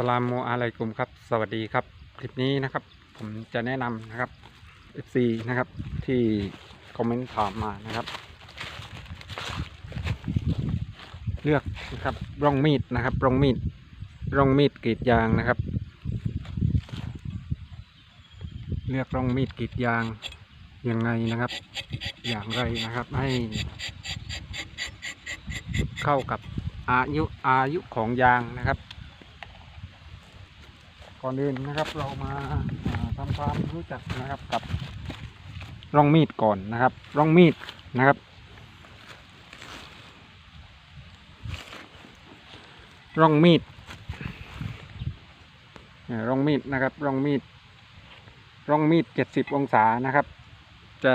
สลามโมอะลัยกุมครับ สวัสดีครับ คลิปนี้นะครับ ผมจะแนะนำนะครับ FC นะครับ ที่คอมเมนต์ถามมานะครับ เลือกนะครับร่องมีดนะครับร่องมีดร่องมีดกรีดยางนะครับ เลือกร่องมีดกรีดยางยังไงนะครับ อย่างไรนะครับให้เข้ากับอายุอายุของยางนะครับ ก่อนอื่นนะครับ เรามาอ่าทำความรู้จักนะครับกับร่องมีดก่อนนะครับ ร่องมีดนะครับ ร่องมีดเนี่ยร่องมีดนะครับ ร่องมีด ร่องมีดเจ็ดสิบองศานะครับ จะ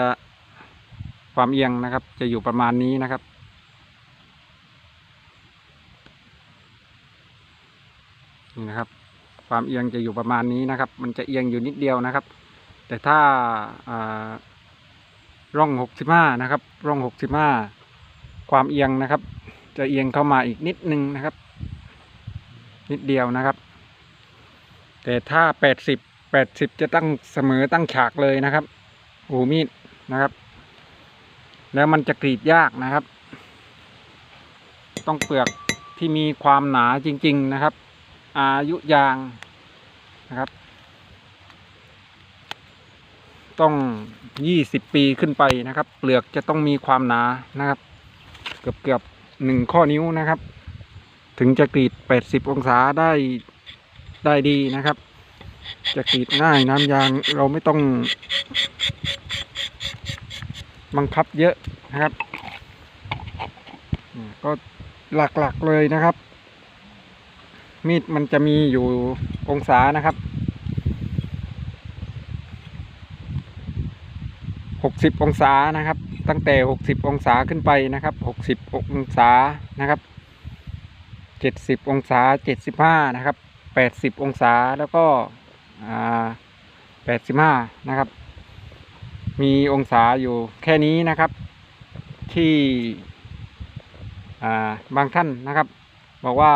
ความเอียงนะครับ จะอยู่ประมาณนี้นะครับนี่นะครับ ความเอียงจะอยู่ประมาณนี้นะครับ มันจะเอียงอยู่นิดเดียวนะครับ แต่ถ้าาร่องหกสิบห้านะครับ ร่องหกสิบห้าความเอียงนะครับ จะเอียงเข้ามาอีกนิดนึงนะครับ นิดเดียวนะครับ แต่ถ้าแปดสิบแปดสิบจะตั้งเสมอตั้งฉากเลยนะครับหูมีดนะครับ แล้วมันจะกรีดยากนะครับ ต้องเปลือกที่มีความหนาจริง ๆ นะครับ อายุยาง นะครับ ต้องยี่สิบปีขึ้นไปนะครับ เปลือกจะต้องมีความหนานะครับ เกือบเกือบหนึ่งข้อนิ้วนะครับ ถึงจะกรีดแปดสิบองศาได้ได้ดีนะครับ จะกรีดง่ายน้ำยางเราไม่ต้อง บังคับเยอะนะครับ ก็หลักๆเลยนะครับ มีดมันจะมีอยู่องศานะครับหกสิบองศานะครับ ตั้งแต่หกสิบองศาขึ้นไปนะครับหกสิบองศานะครับเจ็ดสิบองศาเจ็ดสิบห้านะครับแปดสิบองศาแล้วก็แปดสิบห้านะครับ มีองศาอยู่แค่นี้นะครับ ที่บางท่านนะครับ บอกว่า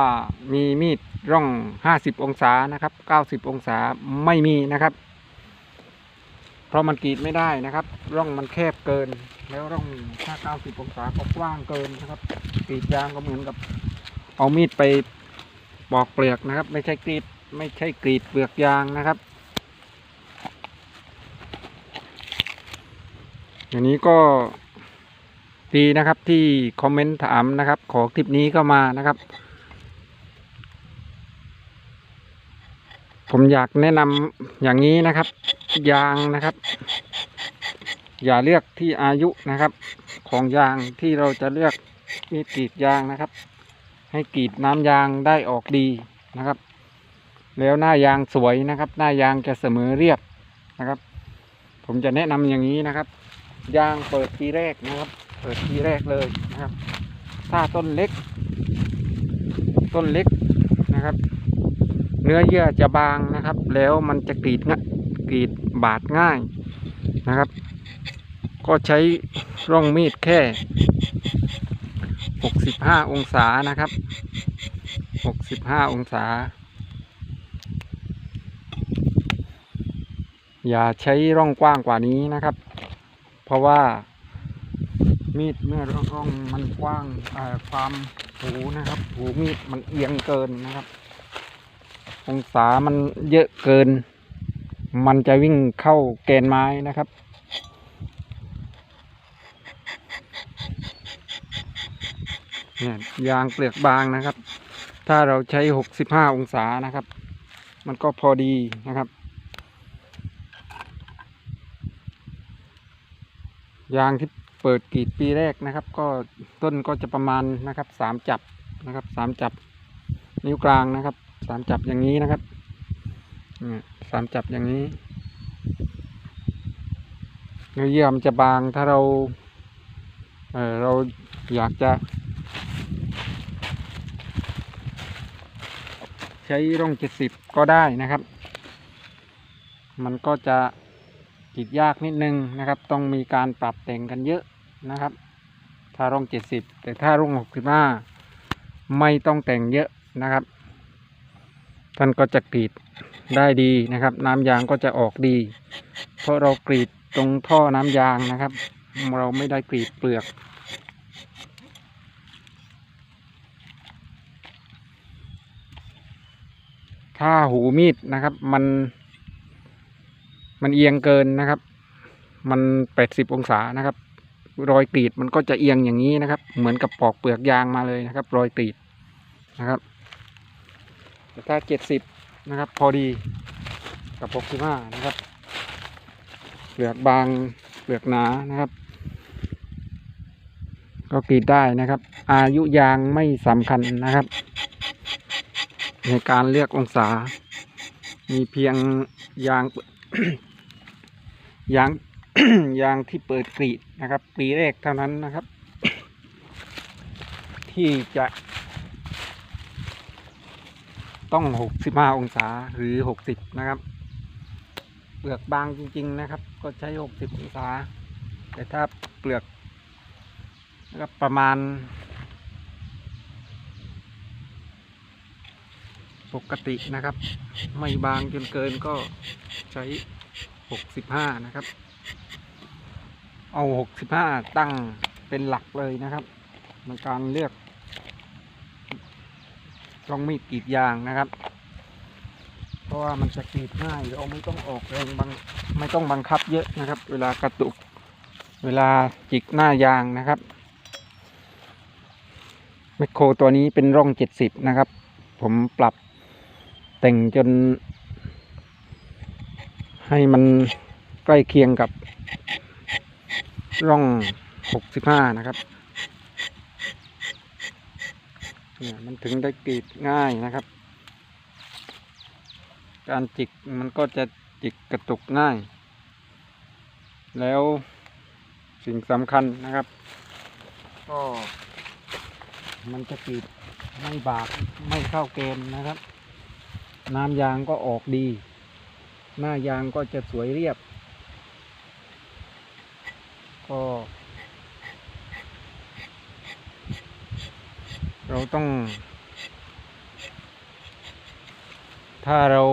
มีมีด ร่องห้าสิบองศานะครับเก้าสิบองศาไม่มีนะครับ เพราะมันกรีดไม่ได้นะครับ ร่องมันแคบเกิน แล้วร่องถ้าเก้าสิบองศาก็กว้างเกินนะครับกรีดยางก็เหมือนกับ เอามีดไปปอกเปลือกนะครับ ไม่ใช่กรีดไม่ใช่กรีดเปลือกยางนะครับอย่างนี้ก็ดีนะครับที่คอมเมนต์ถามนะครับ ขอคลิปนี้ก็มานะครับ ผมอยากแนะนำอย่างนี้นะครับ ยางนะครับ อย่าเลือกที่อายุนะครับ ของยางที่เราจะเลือกมีกรีดยางนะครับ ให้กรีดน้ำยางได้ออกดีนะครับ แล้วหน้ายางสวยนะครับ หน้ายางจะเสมอเรียบนะครับ ผมจะแนะนำอย่างนี้นะครับ ยางเปิดปีแรกนะครับ เปิดปีแรกเลยนะครับ ถ้าต้นเล็ก ต้นเล็กนะครับ เนื้อเยื่อจะบางนะครับ แล้วมันจะกรีดงะกรีดบาดง่ายนะครับ ก็ใช้ร่องมีดแค่ 65 องศานะครับ 65 องศา อย่าใช้ร่องกว้างกว่านี้นะครับ เพราะว่ามีดเมื่อร่องมันกว้างความหูนะครับ หูมีดมันเอียงเกินนะครับ องศามันเยอะเกิน มันจะวิ่งเข้าแกนไม้นะครับ เนี่ยยางเปลือกบางนะครับ ถ้าเราใช้หกสิบห้าองศานะครับ มันก็พอดีนะครับ ยางที่เปิดกรีดปีแรกนะครับ ก็ต้นก็จะประมาณนะครับสามจับนะครับสามจับนิ้วกลางนะครับ สามจับอย่างนี้นะครับสามจับอย่างนี้เนื้อเยื่อมันจะบางถ้าเราเเราอยากจะใช้ร่องเจ็ดสิบก็ได้นะครับ มันก็จะกรีดยากนิดนึงนะครับ ต้องมีการปรับแต่งกันเยอะนะครับ ถ้าร่องเจ็ดสิบแต่ถ้าร่องหกสิบห้าไม่ต้องแต่งเยอะนะครับ ท่านก็จะกรีดได้ดีนะครับ น้ำยางก็จะออกดี เพราะเรากรีดตรงท่อน้ำยางนะครับ เราไม่ได้กรีดเปลือก ถ้าหูมีดนะครับ มัน มันเอียงเกินนะครับ มันแปดสิบองศานะครับ รอยกรีดมันก็จะเอียงอย่างนี้นะครับ เหมือนกับปอกเปลือกยางมาเลยนะครับ รอยกรีดนะครับ แต่ถ้าเจ็ดสิบนะครับ พอดีกับหกสิบห้านะครับ เปลือกบางเปลือกหนานะครับ ก็กรีดได้นะครับ อายุยางไม่สำคัญนะครับ ในการเลือกองศา มีเพียงยางยางยางที่เปิดกรีดนะครับ ปีแรกเท่านั้นนะครับ ที่จะ ต้องหกสิบห้าองศาหรือหกสิบนะครับเปลือกบางจริง ๆ นะครับ ก็ใช้หกสิบองศา แต่ถ้าเปลือกนะครับประมาณ ปกตินะครับ ไม่บางจนเกินก็ใช้หกสิบห้านะครับ เอาหกสิบห้าตั้งเป็นหลักเลยนะครับในการเลือก ช่องมีดกรีดยางนะครับ เพราะว่ามันจะกรีดง่ายเราไม่ต้องออกแรงบังไม่ต้องบังคับเยอะนะครับ เวลากระตุก เวลาจิกหน้ายางนะครับแมคโครตัวนี้เป็นร่องเจ็ดสิบนะครับ ผมปรับแต่งจน ให้มันใกล้เคียงกับร่องหกสิบห้านะครับ เนี่ยมันถึงได้กรีดง่ายนะครับ การจิกมันก็จะจิกกระตุกง่าย แล้วสิ่งสำคัญนะครับ ก็มันจะกรีดไม่บากไม่เข้าเกณฑ์นะครับ น้ำยางก็ออกดี หน้ายางก็จะสวยเรียบ ก็ เราต้อง ถ้าเรา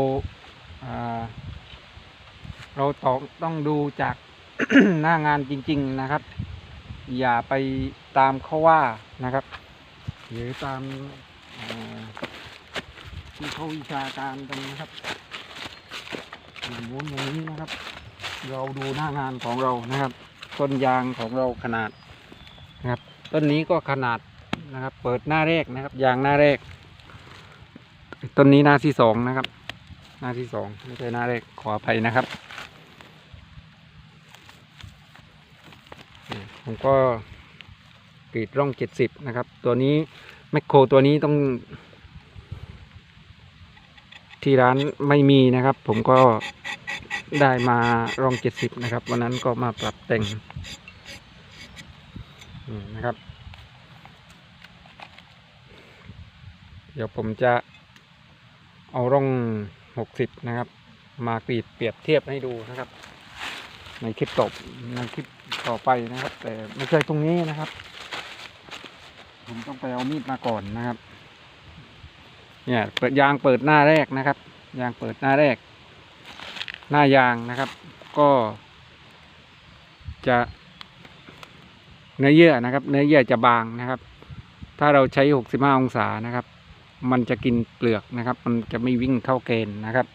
เราต้องต้องดูจากหน้างานจริง ๆนะครับ อย่าไปตามเขาว่านะครับ หรือตามที่เขาวิชาการกันนะครับอย่างนู้นอย่างนี้นะครับ เราดูหน้างานของเรานะครับ ต้นยางของเราขนาดนะครับ ต้นนี้ก็ขนาด นะครับ เปิดหน้าแรกนะครับ ยางหน้าแรก ต้นนี้หน้าที่สองนะครับ หน้าที่สองไม่ใช่หน้าแรกขออภัยนะครับผมก็กรีดร่องเจ็ดสิบนะครับ ตัวนี้แมคโครตัวนี้ต้อง ที่ร้านไม่มีนะครับ ผมก็ได้มาลองเจ็ดสิบนะครับ วันนั้นก็มาปรับแต่งนะครับ เดี๋ยวผมจะเอาร่องหกสิบนะครับ มากรีดเปรียบเทียบให้ดูนะครับ ในคลิปต่อในคลิปต่อไปนะครับ แต่ไม่ใช่ตรงนี้นะครับ ผมต้องไปเอามีดมาก่อนนะครับ เนี่ยเปิดยางเปิดหน้าแรกนะครับ ยางเปิดหน้าแรก หน้ายางนะครับ ก็ จะเนื้อเยื่อนะครับ เนื้อเยื่อจะบางนะครับ ถ้าเราใช้หกสิบห้าองศานะครับ มันจะกินเปลือกนะครับ มันจะไม่วิ่งเข้าเกณฑ์นะครับ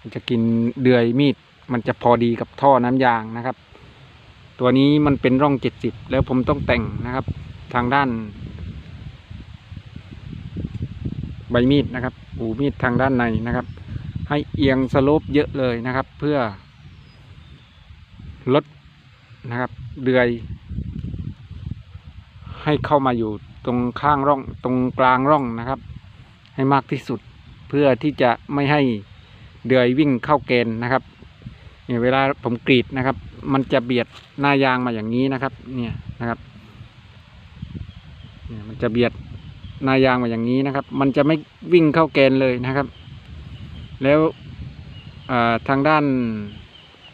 มันจะกินเดือยมีด มันจะพอดีกับท่อน้ำยางนะครับ ตัวนี้มันเป็นร่องเจ็ดสิบแล้วผมต้องแต่งนะครับ ทางด้าน ใบมีดนะครับหูมีดทางด้านในนะครับ ให้เอียงสโลปเยอะเลยนะครับ เพื่อลดนะครับ เดือยให้เข้ามาอยู่ ตรงข้างร่องตรงกลางร่องนะครับ ให้มากที่สุดเพื่อที่จะไม่ให้เดือยวิ่งเข้าเกณฑ์นะครับเนี่ยเวลาผมกรีดนะครับ มันจะเบียดหน้ายางมาอย่างนี้นะครับ เนี่ยนะครับเนี่ยมันจะเบียดหน้ายางมาอย่างนี้นะครับ มันจะไม่วิ่งเข้าแกนเลยนะครับ แล้วทางด้าน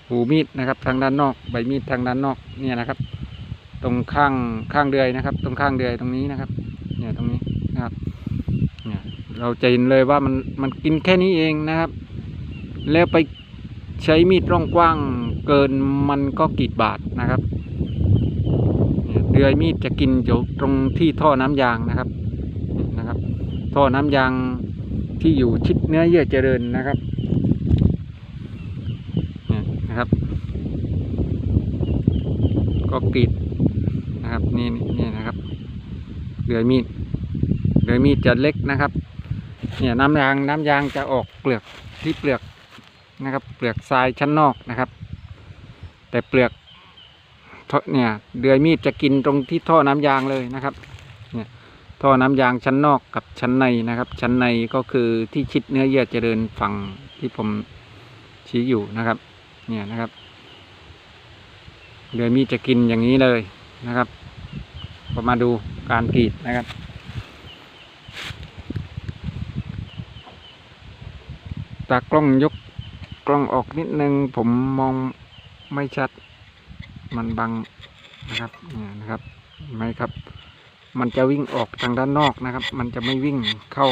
หูมีดนะครับ ทางด้านนอกใบมีดทางด้านนอกเนี่ยนะครับ ตรงข้างข้างเดือยนะครับ ตรงข้างเดือยตรงนี้นะครับ เนี่ยตรงนี้นะครับ เนี่ยเราจะเห็นเลยว่ามันมันกินแค่นี้เองนะครับ แล้วไปใช้มีดร่องกว้างเกินมันก็กรีดบาดนะครับเนี่ยเดือยมีดจะกินอยู่ตรงที่ท่อน้ำยางนะครับนะครับ ท่อน้ำยางที่อยู่ชิดเนื้อเยื่อเจริญนะครับเนี่ยนะครับ ก็กรีด นี่นี่นะครับเดือยมีดเดือยมีดจะเล็กนะครับ เนี่ยน้ำยางน้ำยางจะออกเปลือกที่เปลือกนะครับ เปลือกทรายชั้นนอกนะครับ แต่เปลือกท่อเนี่ยเดือยมีดจะกินตรงที่ท่อน้ำยางเลยนะครับเนี่ยท่อน้ำยางชั้นนอกกับชั้นในนะครับ ชั้นในก็คือที่ชิดเนื้อเยื่อเจริญฝั่งที่ผมชี้อยู่นะครับ เนี่ยนะครับ เดือยมีดจะกินอย่างนี้เลยนะครับ ก็มาดูการกรีดนะครับตากล้องยกกล้องออกนิดนึง ผมมองไม่ชัด มันบังนะครับเนี่ยนะครับไหมครับ มันจะวิ่งออกทางด้านนอกนะครับ มันจะไม่วิ่งเข้า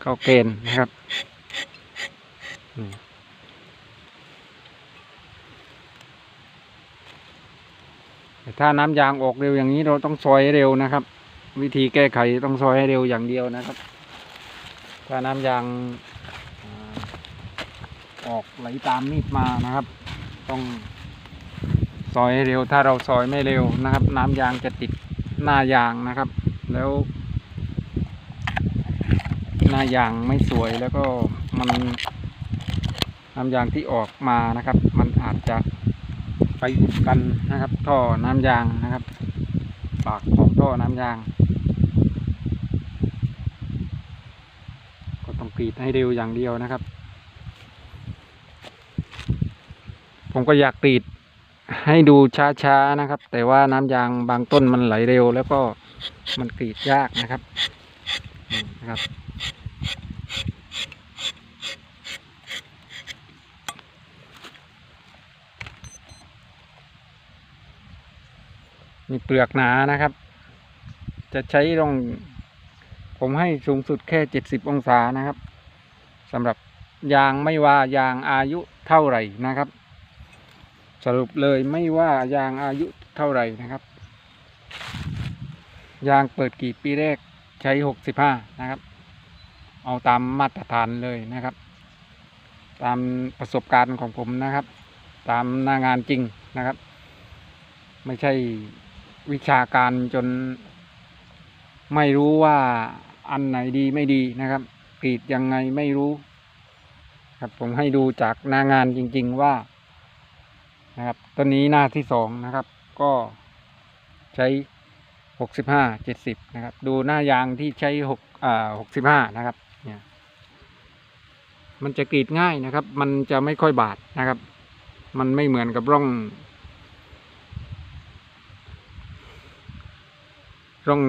เข้าเกณฑ์นะครับอืมแต่ ถ้าน้ำยางออกเร็วอย่างนี้เราต้องซอยให้เร็วนะครับ วิธีแก้ไขต้องซอยให้เร็วอย่างเดียวนะครับ ถ้าน้ำยางออกไหลตามมีดมานะครับ ต้องซอยให้เร็ว ถ้าเราซอยไม่เร็วนะครับ น้ำยางจะติดหน้ายางนะครับ แล้ว หน้ายางไม่สวยแล้วก็มันน้ำยางที่ออกมานะครับ มันอาจจะ ไปอุดกันนะครับ ท่อน้ำยางนะครับ ปากของท่อน้ำยาง ก็ต้องกรีดให้เร็วอย่างเดียวนะครับ ผมก็อยากกรีดให้ดูช้าๆนะครับ แต่ว่าน้ำยางบางต้นมันไหลเร็ว แล้วก็มันกรีดยากนะครับนะครับ มีเปลือกหนานะครับ จะใช้ลงผมให้สูงสุดแค่เจ็ดสิบองศานะครับสำหรับยางไม่ว่ายางอายุเท่าไหร่นะครับ สรุปเลยไม่ว่ายางอายุเท่าไหร่นะครับ ยางเปิดกี่ปีแรกใช้หกสิบห้านะครับ เอาตามมาตรฐานเลยนะครับ ตามประสบการณ์ของผมนะครับ ตามหน้างานจริงนะครับ ไม่ใช่ วิชาการจน ไม่รู้ว่าอันไหนดีไม่ดีนะครับกรีดยังไงไม่รู้ ครับผมให้ดูจากหน้างานจริง ๆว่านะครับตัวนี้หน้าที่สองนะครับ ก็ใช้หกสิบห้าเจ็ดสิบนะครับ ดูหน้ายางที่ใช้หกอ่าหกสิบห้านะครับ เนี่ย มันจะกรีดง่ายนะครับ มันจะไม่ค่อยบาดนะครับ มันไม่เหมือนกับร่อง ร่อง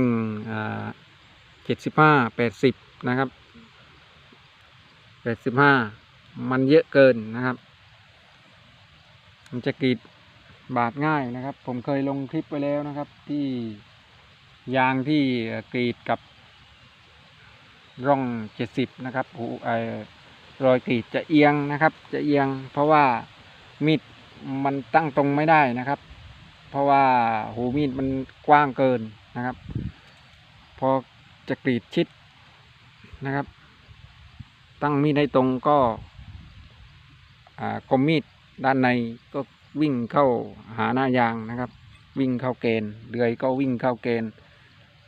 เจ็ดสิบห้าแปดสิบนะครับแปดสิบห้ามันเยอะเกินนะครับ มันจะกรีดบาดง่ายนะครับ ผมเคยลงคลิปไปแล้วนะครับ ที่ยางที่กรีดกับร่องเจ็ดสิบนะครับหูไอรอยกรีดจะเอียงนะครับ จะเอียง เพราะว่ามีดมันตั้งตรงไม่ได้นะครับ เพราะว่าหูมีดมันกว้างเกิน นะครับ พอจะกรีดชิดนะครับ ตั้งมีดให้ตรงก็คมมีดด้านในก็วิ่งเข้าหาหน้ายางนะครับ วิ่งเข้าเกณฑ์เดือยก็วิ่งเข้าเกณฑ์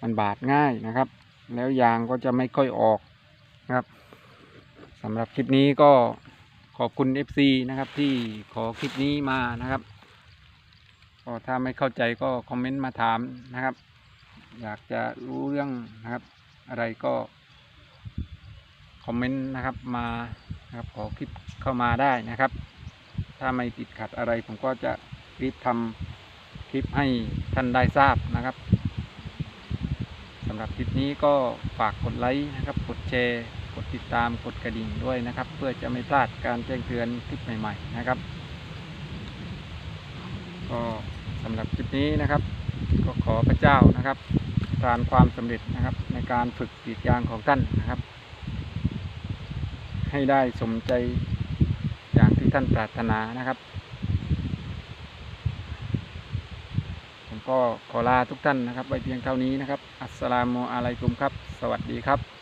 มันบาดง่ายนะครับ แล้วยางก็จะไม่ค่อยออกนะครับสำหรับคลิปนี้ก็ขอบคุณ FC นะครับที่ขอคลิปนี้มานะครับก็ถ้าไม่เข้าใจก็คอมเมนต์มาถามนะครับ อยากจะรู้เรื่องนะครับ อะไรก็ คอมเมนต์นะครับมานะครับขอคลิปเข้ามาได้นะครับ ถ้าไม่ติดขัดอะไรผมก็จะรีบทำคลิปให้ท่านได้ทราบนะครับสำหรับคลิปนี้ก็ฝากกดไลค์นะครับ กดแชร์ กดติดตาม กดกระดิ่งด้วยนะครับ เพื่อจะไม่พลาดการแจ้งเตือนคลิปใหม่ ๆ นะครับ ก็สำหรับคลิปนี้นะครับ ก็ขอพระเจ้านะครับ ทานความสำเร็จนะครับ ในการฝึกกีดยางของท่านนะครับ ให้ได้สมใจอย่างที่ท่านปรารถนานะครับ ผมก็ขอลาทุกท่านนะครับไว้เพียงเท่านี้นะครับ อัสสลามุอะลัยกุมครับ สวัสดีครับ